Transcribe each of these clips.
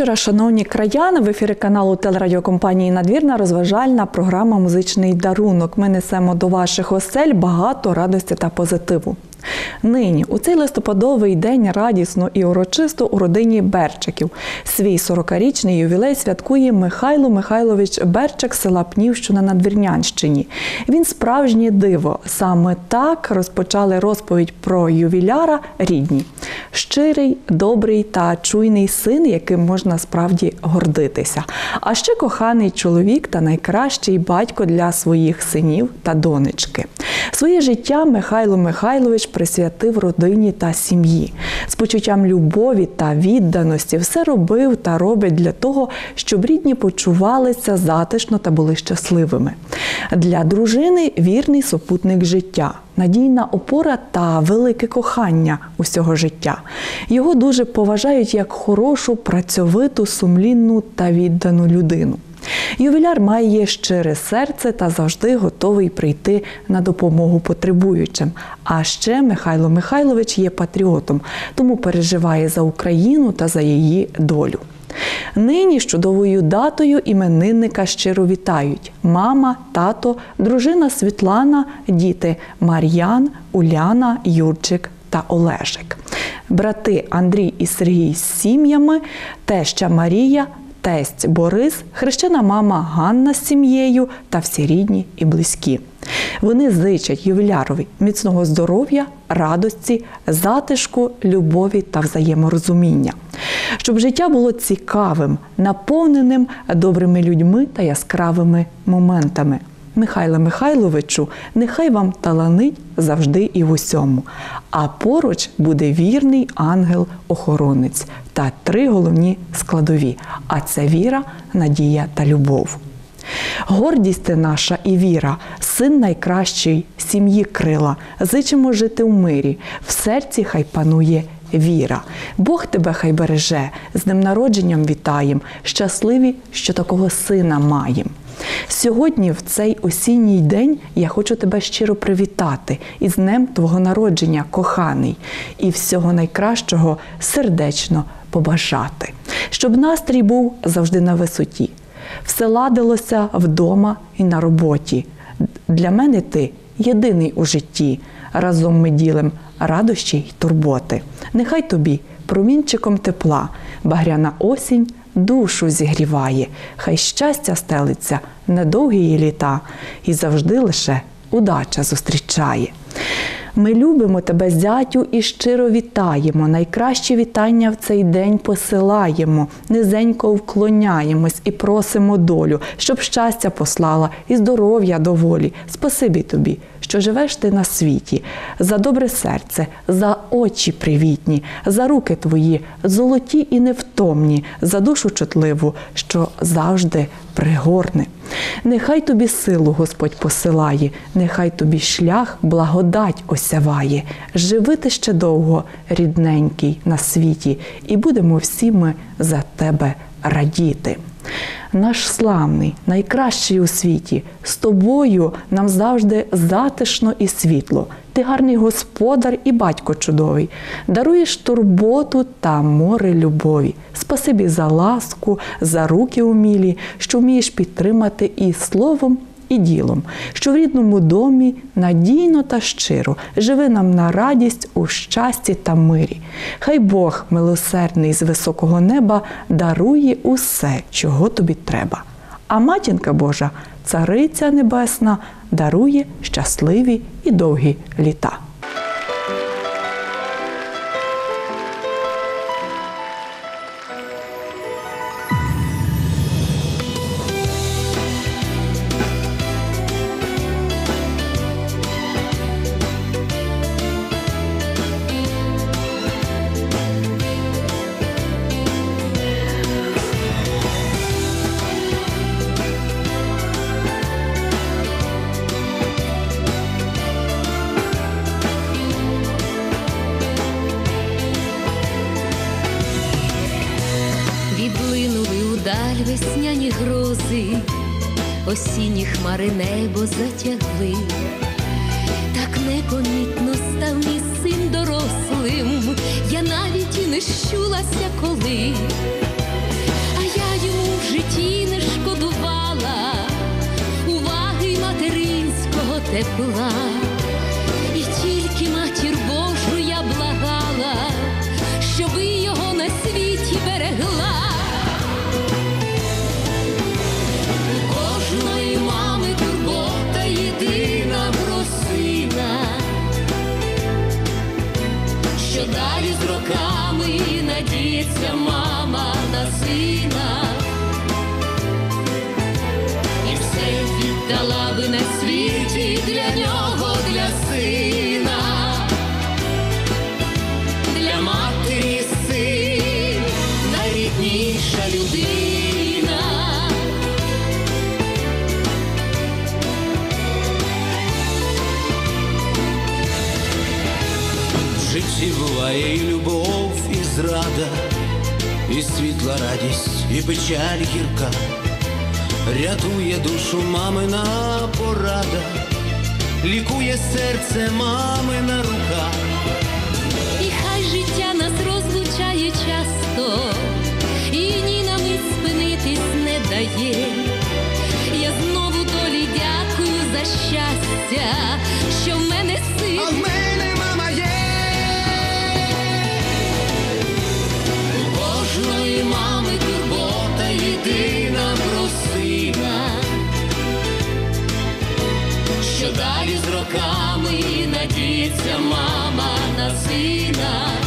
вечора, шановні краяни. В ефірі каналу телерадіокомпанії Надвірна розважальна програма Музичний дарунок. Ми несемо до ваших осель багато радості та позитиву. Нині у цей листопадовий день радісно і урочисто у родині Берчиків. Свій 40-річний ювілей святкує Михайло Михайлович Берчик з села Пнівщина на Двірнянщині. Він справжнє диво. Саме так розпочали розповідь про ювіляра рідні. Щирий, добрий та чуйний син, яким можна справді гордитися. А ще коханий чоловік та найкращий батько для своїх синів та донечки. Своє життя Михайло Михайлович присвятив родині та сім'ї. З почуттям любові та відданості все робив та робить для того, щоб рідні почувалися затишно та були щасливими. Для дружини вірний супутник життя. Надійна опора та велике кохання усього життя. Його дуже поважають як хорошу, працьовиту, сумлінну та віддану людину. Ювіляр має щире серце та завжди готовий прийти на допомогу потребуючим. А ще Михайло Михайлович є патріотом, тому переживає за Україну та за її долю. Нині з чудовою датою іменинника щиро вітають мама, тато, дружина Світлана, діти Мар'ян, Уляна, Юрчик та Олешик. Брати Андрій і Сергій з сім'ями, теща Марія, тесть Борис, хрещена мама Ганна з сім'єю та всі рідні і близькі. Вони зичать ювілярові міцного здоров'я, радості, затишку, любові та взаєморозуміння, щоб життя було цікавим, наповненим добрими людьми та яскравими моментами. Михайле Михайловичу, нехай вам таланить завжди і в усьому. А поруч буде вірний ангел-охоронець та три головні складові: а це віра, надія та любов. Гордість ти наша і віра, син найкращий, сім'ї крила. Зичимо жити в мирі, в серці хай панує віра. Бог тебе хай береже, з ним народженням вітаєм, щасливі, що такого сина маєм. Сьогодні, в цей осінній день, я хочу тебе щиро привітати із днем твого народження, коханий, і всього найкращого сердечно побажати, щоб настрій був завжди на висоті, все ладилося вдома і на роботі. Для мене ти єдиний у житті. Разом ми ділим радощі й турботи. Нехай тобі промінчиком тепла, багряна осінь душу зігріває, хай щастя стелиться на довгі літа, і завжди лише удача зустрічає. Ми любимо тебе, зятю, і щиро вітаємо. Найкращі вітання в цей день посилаємо, низенько вклоняємось і просимо долю, щоб щастя послала і здоров'я доволі. Спасибі тобі, що живеш ти на світі, за добре серце, за очі привітні, за руки твої, золоті і невтомні, за душу чутливу, що завжди пригорне. Нехай тобі силу Господь посилає, нехай тобі шлях, благодать осяває. Живи ти ще довго, рідненький, на світі, і будемо всі ми за тебе радіти. Наш славний, найкращий у світі, з тобою нам завжди затишно і світло. Ти гарний господар і батько чудовий, даруєш турботу та море любові. Спасибі за ласку, за руки умілі, що вмієш підтримати і словом, і ділом, що в рідному домі надійно та щиро живи нам на радість у щасті та мирі. Хай Бог милосердний з високого неба дарує усе, чого тобі треба. А матінка Божа, цариця небесна, дарує щасливі і довгі літа. хмари небо затягли, так непомітно став мій син дорослим, я навіть і не щулася коли, а я йому в житті не шкодувала, уваги материнського тепла. для нього, для сина, для матері син, найрідніша людина. В житті буває і любов, і зрада, і світла радість, і печаль гірка. Рятує душу мамина порада лікує серце мами на руках, і хай життя нас розлучає часто, і ні на мить спинитись не дає. Я знову долі дякую за щастя. роками надіється мама на сина.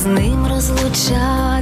з ним розлучати.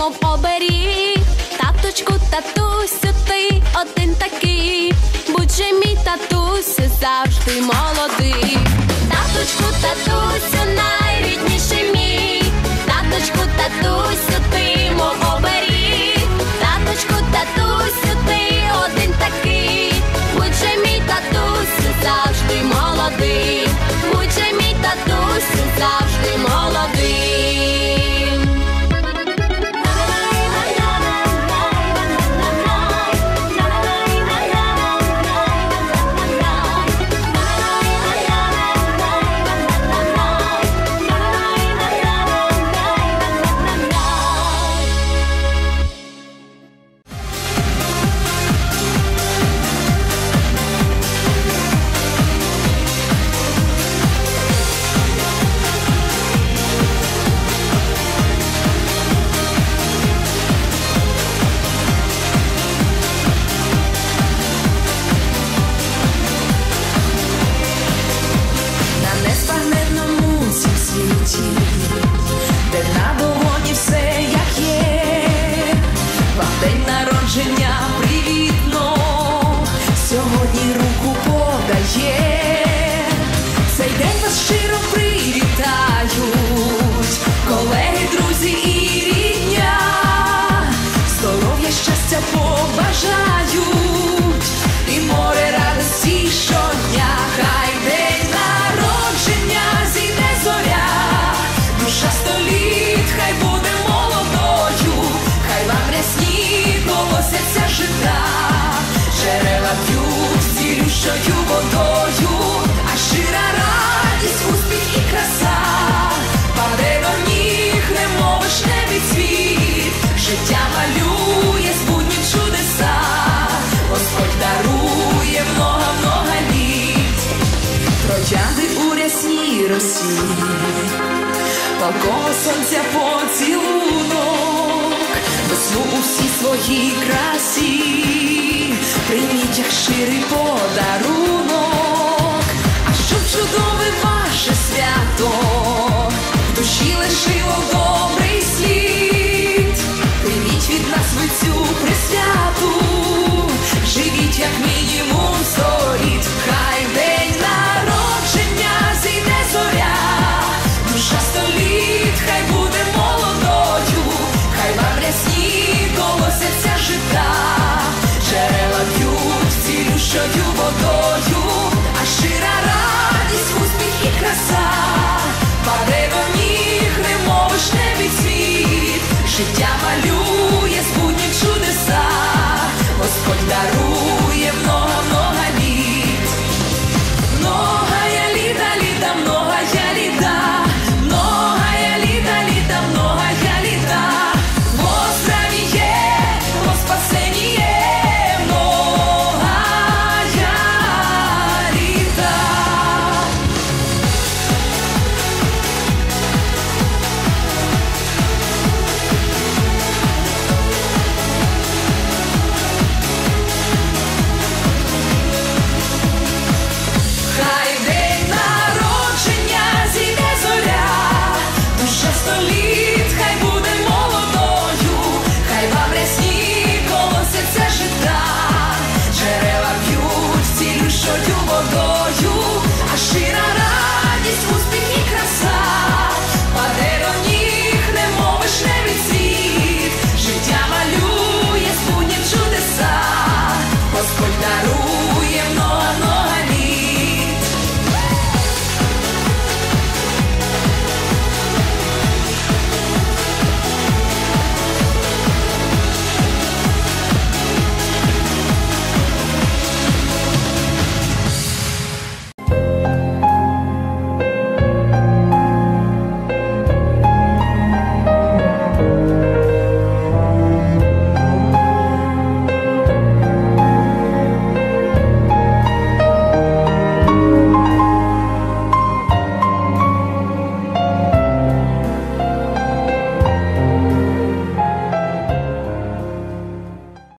мов оберіг, таточку, татусю, ти один такий, будь же мій татусю, завжди молодий, таточку, татусю, найрідніший мій, таточку, татусю, ти мов оберіг, таточку, татусю, ти один такий, будь же мій татусю, завжди молодий, будь же мій татусю, завжди молодий. побажають, і море радості щодня, хай день народження зійде зоря, душа століт, хай буде молодою, хай вам рясні колосяться жита, джерела п'ють цілющою водою. Росії, палкого сонця поцілунок, весну у всій своїй красі, прийміть як ширий подарунок. водою, а щира радість, успіх і краса, паде до ніг, немов вишневий цвіт, життя малює.